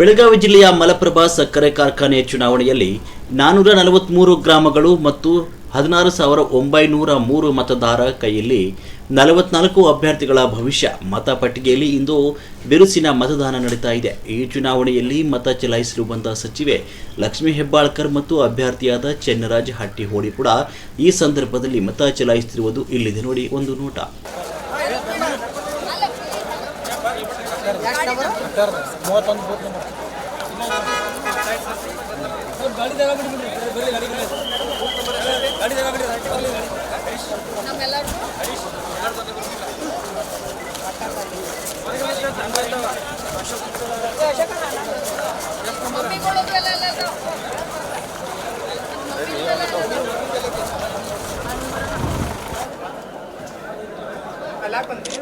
ಬೆಳಗಾವಿ ಜಿಲ್ಲೆಯ ಮಲಪ್ರಭಾ ಸಕ್ಕರೆ ಕಾರ್ಖಾನೆ ಚುನಾವಣೆಯಲ್ಲಿ ನಾನೂರ ನಲವತ್ಮೂರು ಗ್ರಾಮಗಳು ಮತ್ತು ಹದಿನಾರು ಸಾವಿರ ಒಂಬೈನೂರ ಮೂರು ಮತದಾರ ಕೈಯಲ್ಲಿ ನಲವತ್ನಾಲ್ಕು ಅಭ್ಯರ್ಥಿಗಳ ಭವಿಷ್ಯ ಮತಪಟ್ಟಿಗೆಯಲ್ಲಿ ಇಂದು ಬಿರುಸಿನ ಮತದಾನ ನಡೀತಾ ಇದೆ. ಈ ಚುನಾವಣೆಯಲ್ಲಿ ಮತ ಚಲಾಯಿಸಲು ಬಂದ ಸಚಿವೆ ಲಕ್ಷ್ಮೀ ಹೆಬ್ಬಾಳ್ಕರ್ ಮತ್ತು ಅಭ್ಯರ್ಥಿಯಾದ ಚೆನ್ನರಾಜ್ ಹಟ್ಟಿಹೋಳಿ ಕೂಡ ಈ ಸಂದರ್ಭದಲ್ಲಿ ಮತ ಚಲಾಯಿಸುತ್ತಿರುವುದು ಇಲ್ಲಿದೆ ನೋಡಿ ಒಂದು ನೋಟ. ಮೂವತ್ತೊಂದು ಬೂತ್ ನಂಬರ್ ಜಾಗ ಯಾವ ಅಲ್ಲ ಕಡೆ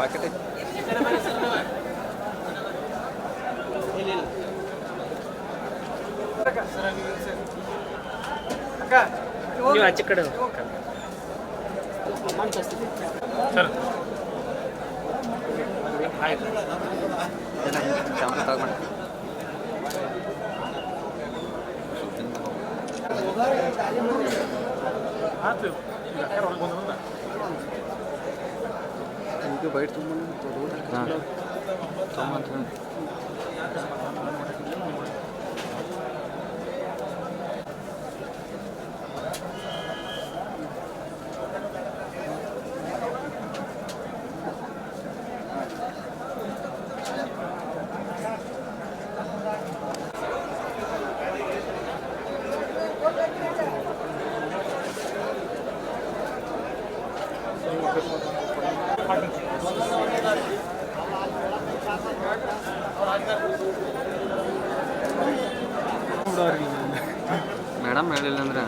ಪಾಕೆಟ್ ನೀವು ಆಚೆ ಕಡೆ ಸರ್. ಆಯ್ತು ಕ್ಯಾಮ್ರಾ ತಗೊಂಡು ಆಯ್ತು. ಇದು ಬೈಟ್ ಮೇಡಮ್ ಹೇಳಿಲ್ಲ ಅಂದ್ರೆ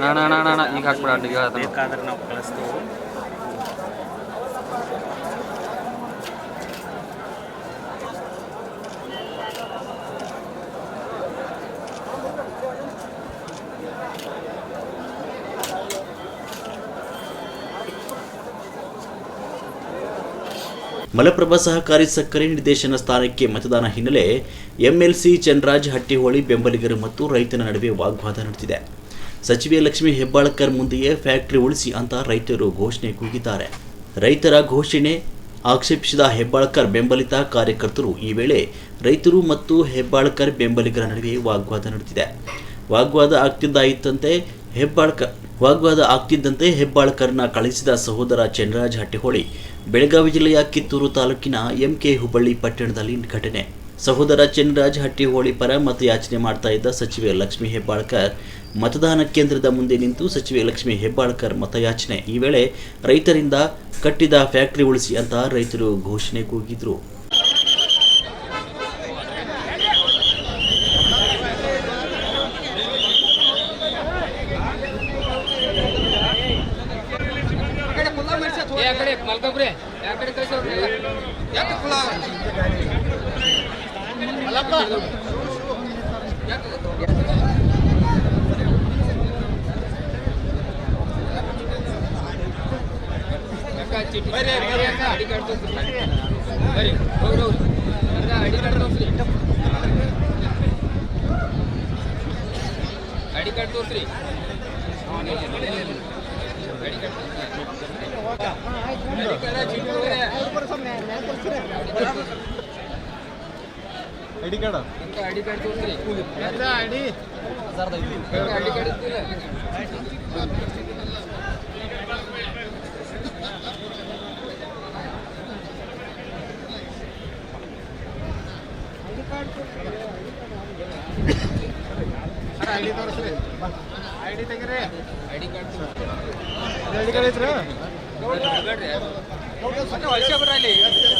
ಅಣ್ಣ ಅಣ್ಣ ಅಣ್ಣ ಅಣ್ಣ ಈಗ ಹಾಕ್ಬಿಡ ಈಗ ಅದನ್ನ. ಬೇಕಾದ್ರೆ ನಾವು ಕಳಿಸ್ತೀವಿ ಮಲಪ್ರಭಾ ಸಹಕಾರಿ ಸಕ್ಕರೆ ನಿರ್ದೇಶನ ಸ್ಥಾನಕ್ಕೆ ಮತದಾನ ಹಿನ್ನೆಲೆ ಎಂಎಲ್ಸಿ ಚನ್ರಾಜ್ ಹಟ್ಟಿಹೊಳಿ, ಬೆಂಬಲಿಗರು ಮತ್ತು ರೈತನ ನಡುವೆ ವಾಗ್ವಾದ ನಡೆದಿದೆ. ಸಚಿವೆ ಲಕ್ಷ್ಮಿ ಹೆಬ್ಬಾಳ್ಕರ್ ಮುಂದೆಯೇ ಫ್ಯಾಕ್ಟರಿ ಉಳಿಸಿ ಅಂತ ರೈತರು ಘೋಷಣೆ ಕೂಗಿದ್ದಾರೆ. ರೈತರ ಘೋಷಣೆ ಆಕ್ಷೇಪಿಸಿದ ಹೆಬ್ಬಾಳ್ಕರ್ ಬೆಂಬಲಿತ ಕಾರ್ಯಕರ್ತರು ಈ ವೇಳೆ ರೈತರು ಮತ್ತು ಹೆಬ್ಬಾಳ್ಕರ್ ಬೆಂಬಲಿಗರ ನಡುವೆ ವಾಗ್ವಾದ ನಡೆದಿದೆ. ವಾಗ್ವಾದ ಆಗ್ತಿದ್ದಾಯಿತಂತೆ ಹೆಬ್ಬಾಳ್ಕರ್ ವಾಗ್ವಾದ ಆಗ್ತಿದ್ದಂತೆ ಹೆಬ್ಬಾಳ್ಕರ್ನ ಕಳಿಸಿದ ಸಹೋದರ ಚಂದ್ರರಾಜ್ ಹಟ್ಟಿಹೊಳಿ, ಬೆಳಗಾವಿ ಜಿಲ್ಲೆಯ ಕಿತ್ತೂರು ತಾಲೂಕಿನ ಎಂಕೆ ಹುಬ್ಬಳ್ಳಿ ಪಟ್ಟಣದಲ್ಲಿ ಘಟನೆ. ಸಹೋದರ ಚಂದ್ರರಾಜ್ ಹಟ್ಟಿಹೊಳಿ ಪರ ಮತಯಾಚನೆ ಮಾಡ್ತಾ ಇದ್ದ ಸಚಿವೆ ಲಕ್ಷ್ಮಿ ಹೆಬ್ಬಾಳ್ಕರ್ ಮತದಾನ ಕೇಂದ್ರದ ಮುಂದೆ ನಿಂತು ಸಚಿವೆ ಲಕ್ಷ್ಮಿ ಹೆಬ್ಬಾಳ್ಕರ್ ಮತಯಾಚನೆ. ಈ ವೇಳೆ ರೈತರಿಂದ ಕಟ್ಟಿದ ಫ್ಯಾಕ್ಟರಿ ಉಳಿಸಿ ಅಂತ ರೈತರು ಘೋಷಣೆ ಕೂಗಿದ್ರು. ಚಿಟ್ಟಿ ಬರ್ರಿ ಬರ್ರಿ ಅಕ್ಕ ಅಡಿ ಕಾರ್ಡ್ ತೋರ್ಸ್ರಿ ಬರ್ರಿ ಹೋಗ್ರಿ ಹೋಗ್ರಿ ಕಾರ್ಡ್? ಐಡಿ ಕಾರ್ಡ್ ತೋರಿಸ್ರಿ. ಐಡಿ? ಐಡಿ. ಕಾರ್ಡ್? ಇತ್ತಿಲ್ಲ ಐಡಿ ಕಾರ್ಡ್ ತೋರಿಸ್ರಿ. ಐಡಿ ಕಾರ್ಡ್ ಇತ್ತಿಲ್ಲ ಐಡಿ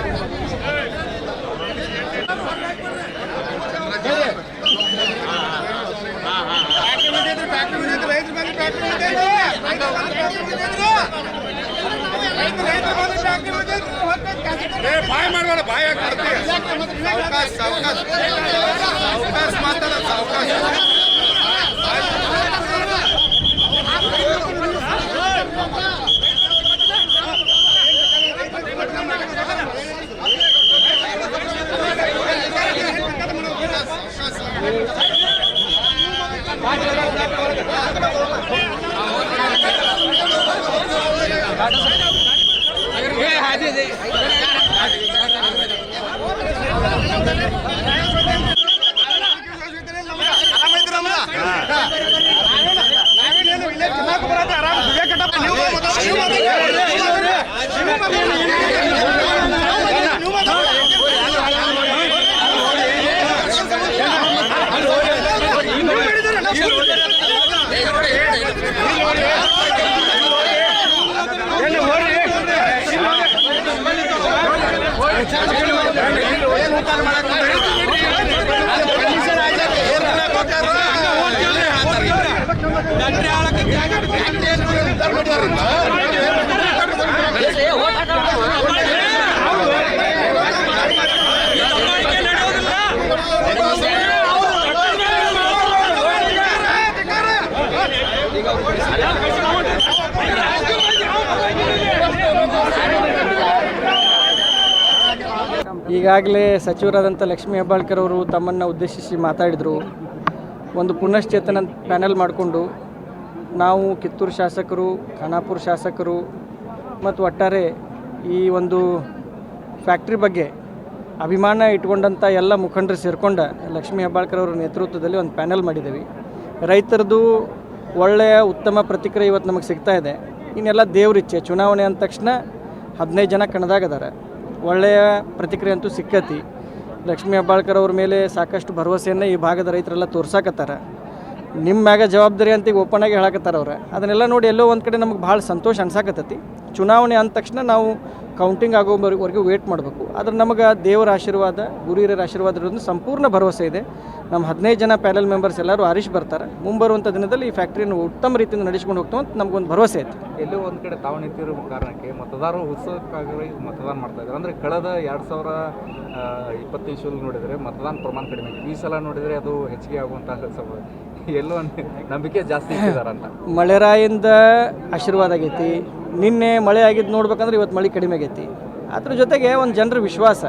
ಬಾಯ್ ಮಾಡಬೇಡ ಬಾಯ್ ಸಾವಕಾಶ ಸಾವಕಾಶ ಸಾವಕಾಶ ಮಾತಾಡ ಸಾವಕಾಶ ಈಗಾಗಲೇ ಸಚಿವರಾದಂಥ ಲಕ್ಷ್ಮೀ ಹೆಬ್ಬಾಳ್ಕರ್ ಅವರು ತಮ್ಮನ್ನು ಉದ್ದೇಶಿಸಿ ಮಾತಾಡಿದರು. ಒಂದು ಪುನಶ್ಚೇತನ ಪ್ಯಾನೆಲ್ ಮಾಡಿಕೊಂಡು ನಾವು ಕಿತ್ತೂರು ಶಾಸಕರು, ಖಾನಾಪುರ ಶಾಸಕರು ಮತ್ತು ಒಟ್ಟಾರೆ ಈ ಒಂದು ಫ್ಯಾಕ್ಟ್ರಿ ಬಗ್ಗೆ ಅಭಿಮಾನ ಇಟ್ಕೊಂಡಂಥ ಎಲ್ಲ ಮುಖಂಡರು ಸೇರಿಕೊಂಡ ಲಕ್ಷ್ಮೀ ಹೆಬ್ಬಾಳ್ಕರ್ ಅವರ ನೇತೃತ್ವದಲ್ಲಿ ಒಂದು ಪ್ಯಾನೆಲ್ ಮಾಡಿದ್ದೀವಿ. ರೈತರದು ಒಳ್ಳೆಯ ಉತ್ತಮ ಪ್ರತಿಕ್ರಿಯೆ ಇವತ್ತು ನಮಗೆ ಸಿಗ್ತಾ ಇದೆ. ಇನ್ನೆಲ್ಲ ದೇವ್ರಿಚ್ಛೆ. ಚುನಾವಣೆ ಅಂದ ತಕ್ಷಣ ಹದಿನೈದು ಜನ ಕಣದಾಗದಾರ ಒಳ್ಳೆಯ ಪ್ರತಿಕ್ರಿಯೆ ಅಂತೂ ಸಿಕ್ಕತಿ. ಲಕ್ಷ್ಮೀ ಹೆಬ್ಬಾಳ್ಕರ್ ಅವ್ರ ಮೇಲೆ ಸಾಕಷ್ಟು ಭರವಸೆಯನ್ನು ಈ ಭಾಗದ ರೈತರೆಲ್ಲ ತೋರ್ಸಾಕತ್ತಾರ. ನಿಮ್ಮ ಮ್ಯಾಗ ಜವಾಬ್ದಾರಿ ಅಂತ ಈಗ ಓಪನ್ ಆಗಿ ಹೇಳಕತ್ತಾರ ಅವ್ರೆ. ಅದನ್ನೆಲ್ಲ ನೋಡಿ ಎಲ್ಲೋ ಒಂದು ಕಡೆ ನಮಗೆ ಭಾಳ ಸಂತೋಷ ಅನ್ಸಾಕತ್ತೈತಿ. ಚುನಾವಣೆ ಅಂದ ತಕ್ಷಣ ನಾವು ಕೌಂಟಿಂಗ್ ಆಗೋವರೆಗೂ ವೇಟ್ ಮಾಡಬೇಕು. ಆದ್ರೆ ನಮಗೆ ದೇವರ ಆಶೀರ್ವಾದ ಗುರು ಹಿರಿಯರ ಆಶೀರ್ವಾದ ಇರೋದನ್ನು ಸಂಪೂರ್ಣ ಭರವಸೆ ಇದೆ. ನಮ್ಮ ಹದಿನೈದು ಜನ ಪ್ಯಾನೆಲ್ ಮೆಂಬರ್ಸ್ ಎಲ್ಲರೂ ಆರಿಸ್ ಬರ್ತಾರೆ. ಮುಂಬರುವಂಥ ದಿನದಲ್ಲಿ ಈ ಫ್ಯಾಕ್ಟ್ರಿಯನ್ನು ಉತ್ತಮ ರೀತಿಯಿಂದ ನಡೆಸ್ಕೊಂಡು ಹೋಗ್ತಾವೆ ಅಂತ ನಮಗೊಂದು ಭರವಸೆ ಐತೆ. ಎಲ್ಲೋ ಒಂದು ಕಡೆ ತಾವು ನಿಂತಿರೋ ಕಾರಣಕ್ಕೆ ಮತದಾರರು ಉತ್ಸವಕ್ಕಾಗಿ ಮತದಾನ ಮಾಡ್ತಾ ಇದ್ದಾರೆ ಅಂದರೆ ಕಳೆದ ಎರಡು ಸಾವಿರ ಇಪ್ಪತ್ತೈದು ನೋಡಿದರೆ ಮತದಾನ ಪ್ರಮಾಣ ಕಡಿಮೆ. ಈ ಸಲ ನೋಡಿದರೆ ಅದು ಹೆಚ್ಚಿಗೆ ಸಮ ಎಲ್ಲೋ ನಂಬಿಕೆ ಜಾಸ್ತಿ ಮಳೆರಾಯಿಂದ ಆಶೀರ್ವಾದ ಆಗೈತಿ. ನಿನ್ನೆ ಮಳೆ ಆಗಿದ್ದು ನೋಡ್ಬೇಕಂದ್ರೆ ಇವತ್ತು ಮಳೆ ಕಡಿಮೆ ಆಗೈತಿ. ಅದ್ರ ಜೊತೆಗೆ ಒಂದು ಜನರ ವಿಶ್ವಾಸ.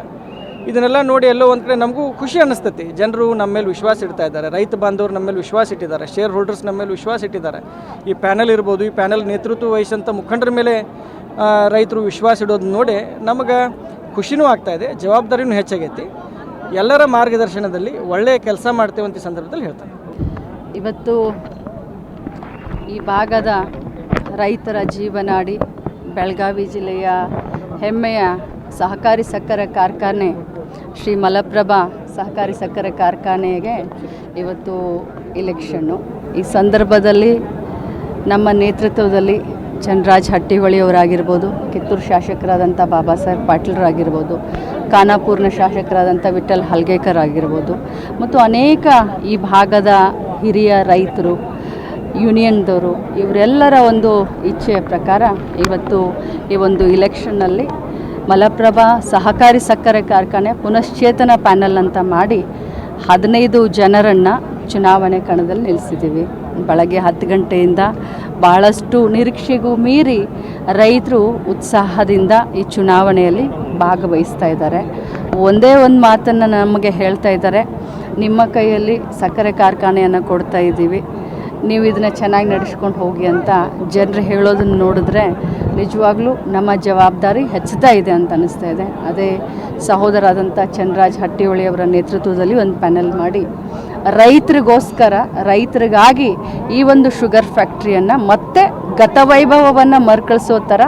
ಇದನ್ನೆಲ್ಲ ನೋಡಿ ಎಲ್ಲೋ ಒಂದು ಕಡೆ ನಮಗೂ ಖುಷಿ ಅನ್ನಿಸ್ತೈತಿ. ಜನರು ನಮ್ಮ ಮೇಲೆ ವಿಶ್ವಾಸ ಇಡ್ತಾ ಇದ್ದಾರೆ. ರೈತ ಬಾಂಧವರು ನಮ್ಮ ಮೇಲೆ ವಿಶ್ವಾಸ ಇಟ್ಟಿದ್ದಾರೆ. ಶೇರ್ ಹೋಲ್ಡರ್ಸ್ ನಮ್ಮ ಮೇಲೆ ವಿಶ್ವಾಸ ಇಟ್ಟಿದ್ದಾರೆ. ಈ ಪ್ಯಾನೆಲ್ ಇರ್ಬೋದು, ಈ ಪ್ಯಾನೆಲ್ ನೇತೃತ್ವ ವಹಿಸಿದಂಥ ಮುಖಂಡರ ಮೇಲೆ ರೈತರು ವಿಶ್ವಾಸ ಇಡೋದು ನೋಡಿ ನಮಗೆ ಖುಷಿನೂ ಆಗ್ತಾ ಇದೆ, ಜವಾಬ್ದಾರಿನೂ ಹೆಚ್ಚಾಗೈತಿ. ಎಲ್ಲರ ಮಾರ್ಗದರ್ಶನದಲ್ಲಿ ಒಳ್ಳೆಯ ಕೆಲಸ ಮಾಡ್ತೇವೆ ಅಂತ ಈ ಸಂದರ್ಭದಲ್ಲಿ ಹೇಳ್ತಾರೆ ಇವತ್ತು ಈ ಭಾಗದ ರೈತರ ಜೀವನಾಡಿ ಬೆಳಗಾವಿ ಜಿಲ್ಲೆಯ ಹೆಮ್ಮೆಯ ಸಹಕಾರಿ ಸಕ್ಕರೆ ಕಾರ್ಖಾನೆ ಶ್ರೀ ಮಲಪ್ರಭಾ ಸಹಕಾರಿ ಸಕ್ಕರೆ ಕಾರ್ಖಾನೆಗೆ ಇವತ್ತು ಇಲೆಕ್ಷನ್ನು ಈ ಸಂದರ್ಭದಲ್ಲಿ ನಮ್ಮ ನೇತೃತ್ವದಲ್ಲಿ ಚನ್ರಾಜ್ ಹಟ್ಟಿಹೊಳಿಯವರಾಗಿರ್ಬೋದು ಕಿತ್ತೂರು ಶಾಸಕರಾದಂಥ ಬಾಬಾ ಸಾಹೇಬ್ ಪಾಟೀಲ್ರಾಗಿರ್ಬೋದು ಖಾನಾಪುರ್ನ ಶಾಸಕರಾದಂಥ ವಿಠಲ್ ಹಲ್ಗೇಕರ್ ಆಗಿರ್ಬೋದು. ಮತ್ತು ಅನೇಕ ಈ ಭಾಗದ ಹಿರಿಯ ರೈತರು, ಯೂನಿಯನ್ದವರು, ಇವರೆಲ್ಲರ ಒಂದು ಇಚ್ಛೆಯ ಪ್ರಕಾರ ಇವತ್ತು ಈ ಒಂದು ಇಲೆಕ್ಷನ್ನಲ್ಲಿ ಮಲಪ್ರಭಾ ಸಹಕಾರಿ ಸಕ್ಕರೆ ಕಾರ್ಖಾನೆ ಪುನಶ್ಚೇತನ ಪ್ಯಾನಲ್ ಅಂತ ಮಾಡಿ ಹದಿನೈದು ಜನರನ್ನು ಚುನಾವಣೆ ಕಣದಲ್ಲಿ ನಿಲ್ಲಿಸಿದ್ದೀವಿ. ಬೆಳಗ್ಗೆ ಹತ್ತು ಗಂಟೆಯಿಂದ ಭಾಳಷ್ಟು ನಿರೀಕ್ಷೆಗೂ ಮೀರಿ ರೈತರು ಉತ್ಸಾಹದಿಂದ ಈ ಚುನಾವಣೆಯಲ್ಲಿ ಭಾಗವಹಿಸ್ತಾ ಇದ್ದಾರೆ. ಒಂದೇ ಒಂದು ಮಾತನ್ನು ನಮಗೆ ಹೇಳ್ತಾ ಇದ್ದಾರೆ. ನಿಮ್ಮ ಕೈಯಲ್ಲಿ ಸಕ್ಕರೆ ಕಾರ್ಖಾನೆಯನ್ನು ಕೊಡ್ತಾ ಇದ್ದೀವಿ. ನೀವು ಇದನ್ನು ಚೆನ್ನಾಗಿ ನಡೆಸ್ಕೊಂಡು ಹೋಗಿ ಅಂತ ಜನರು ಹೇಳೋದನ್ನು ನೋಡಿದ್ರೆ ನಿಜವಾಗ್ಲೂ ನಮ್ಮ ಜವಾಬ್ದಾರಿ ಹೆಚ್ಚುತ್ತಾ ಇದೆ ಅಂತ ಅನ್ನಿಸ್ತಾ ಇದೆ. ಅದೇ ಸಹೋದರಾದಂಥ ಚಂದ್ರರಾಜ್ ಹಟ್ಟಿಹೊಳಿ ಅವರ ನೇತೃತ್ವದಲ್ಲಿ ಒಂದು ಪ್ಯಾನೆಲ್ ಮಾಡಿ, ರೈತರಿಗೋಸ್ಕರ, ರೈತರಿಗಾಗಿ ಈ ಒಂದು ಶುಗರ್ ಫ್ಯಾಕ್ಟ್ರಿಯನ್ನು ಮತ್ತೆ ಗತವೈಭವವನ್ನು ಮರುಕಳಿಸೋ ಥರ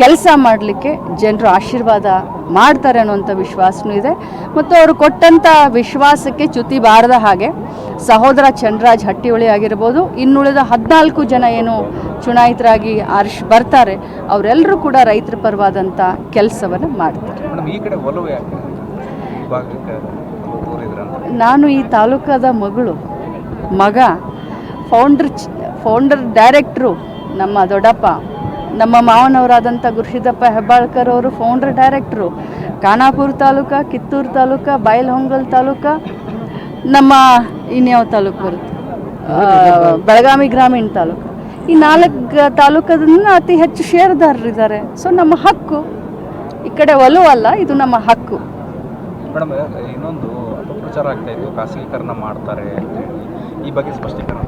ಕೆಲಸ ಮಾಡಲಿಕ್ಕೆ ಜನರು ಆಶೀರ್ವಾದ ಮಾಡ್ತಾರೆ ಅನ್ನುವಂಥ ವಿಶ್ವಾಸನೂ ಇದೆ. ಮತ್ತು ಅವರು ಕೊಟ್ಟಂಥ ವಿಶ್ವಾಸಕ್ಕೆ ಚ್ಯುತಿ ಬಾರದ ಹಾಗೆ ಸಹೋದರ ಚಂದ್ರರಾಜ್ ಹಟ್ಟಿಹೊಳಿ ಆಗಿರ್ಬೋದು ಇನ್ನುಳಿದ ಹದಿನಾಲ್ಕು ಜನ ಏನು ಚುನಾಯಿತರಾಗಿ ಆರ್ಶ್ ಬರ್ತಾರೆ ಅವರೆಲ್ಲರೂ ಕೂಡ ರೈತರ ಪರವಾದಂಥ ಕೆಲಸವನ್ನು ಮಾಡ್ತಾರೆ. ನಾನು ಈ ತಾಲೂಕಾದ ಮಗಳು ಮಗ ಫೌಂಡರ್ ಫೌಂಡರ್ ಡೈರೆಕ್ಟ್ರು ನಮ್ಮ ದೊಡ್ಡಪ್ಪ ನಮ್ಮ ಮಾವನವರಾದಂಥ ಗುರುಸಿದ್ದಪ್ಪ ಹೆಬ್ಬಾಳ್ಕರ್ ಅವರು ಫೌಂಡರ್ ಡೈರೆಕ್ಟ್ರು ಖಾನಾಪುರ ತಾಲೂಕ ಕಿತ್ತೂರು ತಾಲೂಕ ಬಯಲ್ಹೊಂಗಲ್ ತಾಲೂಕ ನಮ್ಮ ಇನ್ಯಾವ ತಾಲೂಕು ಬರುತ್ತೆ? ಬೆಳಗಾವಿ ಗ್ರಾಮೀಣ ತಾಲೂಕು. ಈ ನಾಲ್ಕು ತಾಲೂಕದನ್ನ ಅತಿ ಹೆಚ್ಚು ಷೇರುದಾರರಿದ್ದಾರೆ ಸೊ ನಮ್ಮ ಹಕ್ಕು ಈ ಕಡೆ ಒಲವು ಅಲ್ಲ ಇದು ನಮ್ಮ ಹಕ್ಕು. ಮೇಡಮ್ ಇನ್ನೊಂದು ಅಪಪ್ರಚಾರ ಆಗ್ತಾ ಇತ್ತು ಖಾಸಗೀಕರಣ ಮಾಡ್ತಾರೆ ಈ ಬಗ್ಗೆ ಸ್ಪಷ್ಟೀಕರಣ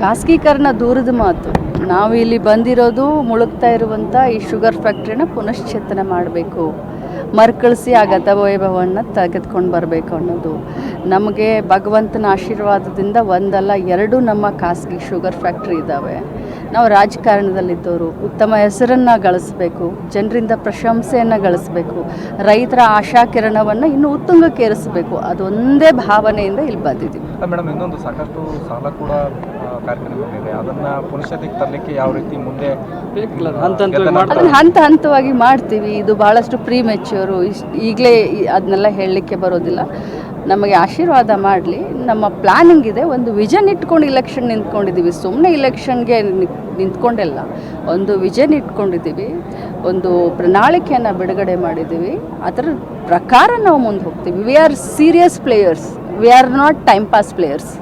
ಖಾಸಗೀಕರಣ ದೂರದ ಮಾತು. ನಾವು ಇಲ್ಲಿ ಬಂದಿರೋದು ಮುಳುಗ್ತಾ ಇರುವಂಥ ಈ ಶುಗರ್ ಫ್ಯಾಕ್ಟ್ರಿನ ಪುನಶ್ಚೇತನ ಮಾಡಬೇಕು. ಮರುಕಳಿಸಿ ಆ ಗತವೈಭವನ ತೆಗೆದುಕೊಂಡು ಬರಬೇಕು ಅನ್ನೋದು. ನಮಗೆ ಭಗವಂತನ ಆಶೀರ್ವಾದದಿಂದ ಒಂದಲ್ಲ ಎರಡು ನಮ್ಮ ಖಾಸಗಿ ಶುಗರ್ ಫ್ಯಾಕ್ಟ್ರಿ ಇದ್ದಾವೆ ನಾವು ರಾಜಕಾರಣದಲ್ಲಿದ್ದವರು ಉತ್ತಮ ಹೆಸರನ್ನು ಗಳಿಸ್ಬೇಕು ಜನರಿಂದ ಪ್ರಶಂಸೆಯನ್ನು ಗಳಿಸ್ಬೇಕು ರೈತರ ಆಶಾಕಿರಣವನ್ನು ಇನ್ನೂ ಉತ್ತುಂಗಕ್ಕೇರಿಸಬೇಕು ಅದೊಂದೇ ಭಾವನೆಯಿಂದ ಇಲ್ಲಿ ಬಂದಿದ್ದೀವಿ. ಮೇಡಮ್ ಇನ್ನೊಂದು ಸಾಕಷ್ಟು ಸಾಲ ಕೂಡ ಅದನ್ನ ಪುನಶ್ಚೇತಿಗೆ ತರಲಿಕ್ಕೆ ಯಾವ ರೀತಿ ಮುಂದೆ ಬೇಕಲ್ಲ, ಹಂತ ಹಂತವಾಗಿ ಅದನ್ನು ಹಂತ ಹಂತವಾಗಿ ಮಾಡ್ತೀವಿ. ಇದು ಬಹಳಷ್ಟು ಪ್ರೀ ಮೆಚ್ಯೂರು ಇಷ್ಟು ಈಗಲೇ ಅದನ್ನೆಲ್ಲ ಹೇಳಲಿಕ್ಕೆ ಬರೋದಿಲ್ಲ. ನಮಗೆ ಆಶೀರ್ವಾದ ಮಾಡಲಿ. ನಮ್ಮ ಪ್ಲಾನಿಂಗ್ ಇದೆ. ಒಂದು ವಿಜನ್ ಇಟ್ಕೊಂಡು ಇಲೆಕ್ಷನ್ ನಿಂತ್ಕೊಂಡಿದ್ದೀವಿ ಸುಮ್ಮನೆ ಇಲೆಕ್ಷನ್ಗೆ ನಿಂತ್ಕೊಂಡಿಲ್ಲ. ಒಂದು ವಿಜನ್ ಇಟ್ಕೊಂಡಿದ್ದೀವಿ ಒಂದು ಪ್ರಣಾಳಿಕೆಯನ್ನು ಬಿಡುಗಡೆ ಮಾಡಿದ್ದೀವಿ ಅದರ ಪ್ರಕಾರ ನಾವು ಮುಂದೆ ಹೋಗ್ತೀವಿ. We are serious players we are not time pass players